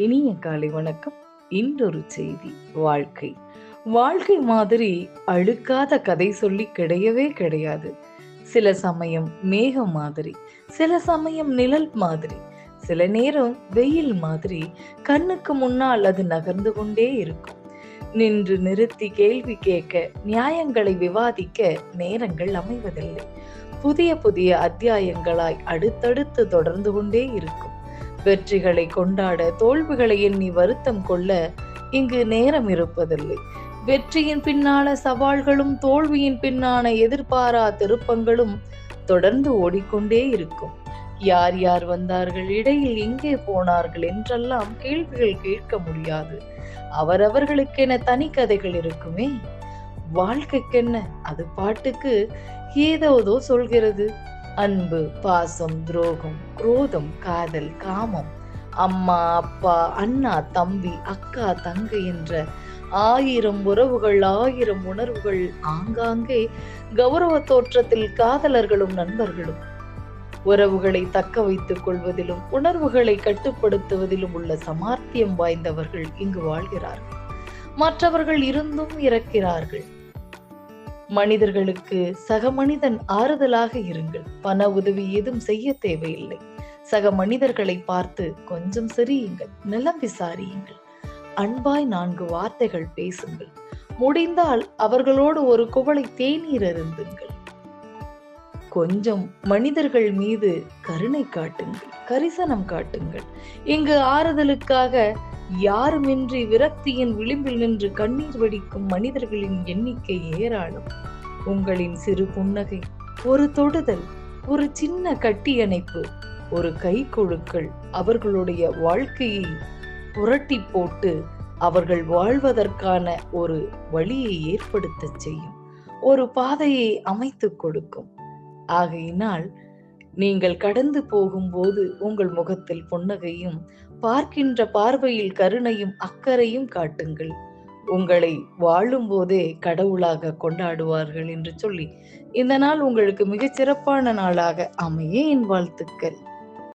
இனிய காலை வணக்கம். இன்றொரு செய்தி வாழ்க்கை. வாழ்க்கை மாதிரி அழுக்காத கதை சொல்லி கிடையவே கிடையாது. சில சமயம் மேகம் மாதிரி சில சமயம் நிழல் மாதிரி சில நேரம் வெயில் மாதிரி கண்ணுக்கு முன்னால் அது நகர்ந்து கொண்டே இருக்கும். நின்று நிறுத்தி கேள்வி கேட்க நியாயங்களை விவாதிக்க நேரங்கள் அமைவதில்லை. புதிய புதிய அத்தியாயங்களாய் அடுத்தடுத்து தொடர்ந்து கொண்டே இருக்கும். வெற்றிகளை கொண்டாட தோல்விகளை எண்ணி வருத்தம் கொள்ள இங்கு நேரம் இருப்பதில்லை. வெற்றியின் பின்னான சவால்களும் தோல்வியின் பின்னான எதிர்பாரா திருப்பங்களும் தொடர்ந்து ஓடிக்கொண்டே இருக்கும். யார் யார் வந்தார்கள் இடையில் எங்கே போனார்கள் என்றெல்லாம் கேள்விகள் கேட்க முடியாது. அவரவர்களுக்கென தனி கதைகள் இருக்குமே. வாழ்க்கைக்கென்ன? அது பாட்டுக்கு ஏதோதோ சொல்கிறது. அன்பு பாசம் துரோகம் குரோதம் காதல் காமம் அம்மா அப்பா அண்ணா தம்பி அக்கா தங்கை என்ற ஆயிரம் உறவுகள் ஆயிரம் உணர்வுகள் ஆங்காங்கே கௌரவ தோற்றத்தில் காதலர்களும் நண்பர்களும். உறவுகளை தக்க வைத்துக் கொள்வதிலும் உணர்வுகளை கட்டுப்படுத்துவதிலும் உள்ள சமார்த்தியம் வாய்ந்தவர்கள் இங்கு வாழ்கிறார்கள். மற்றவர்கள் இருந்தும் இறக்கிறார்கள். மனிதர்களுக்கு சக மனிதன் ஆறுதலாக இருங்கள். பண உதவி ஏதும் செய்ய தேவையில்லை. சக மனிதர்களை பார்த்து கொஞ்சம் சிரியுங்கள். நிலம் விசாரியுங்கள். அன்பாய் நான்கு வார்த்தைகள் பேசுங்கள். முடிந்தால் அவர்களோடு ஒரு குவளை தேநீர் அருந்துங்கள். கொஞ்சம் மனிதர்கள் மீது கருணை காட்டுங்கள். கரிசனம் காட்டுங்கள். இங்கு ஆறுதலுக்காக யாருமின்றி விரக்தியின் விளிம்பில் நின்று கண்ணீர் வடிக்கும் மனிதர்களின் எண்ணிக்கை ஏராளம். உங்களின் சிறு புன்னகை ஒரு தொடுதல் ஒரு சின்ன கட்டியணைப்பு ஒரு கை கொழுக்கள் அவர்களுடைய வாழ்க்கையை புரட்டி போட்டு அவர்கள் வாழ்வதற்கான ஒரு வழியை ஏற்படுத்த செய்யும் ஒரு பாதையை அமைத்து கொடுக்கும். ஆகையினால் நீங்கள் கடந்து போகும்போது உங்கள் முகத்தில் புன்னகையும் பார்க்கின்ற பார்வையில் கருணையும் அக்கறையும் காட்டுங்கள். உங்களை வாழும் போதே கடவுளாக கொண்டாடுவார்கள் என்று சொல்லி இந்த நாள் உங்களுக்கு மிகச் சிறப்பான நாளாக அமைய என் வாழ்த்துக்கள்.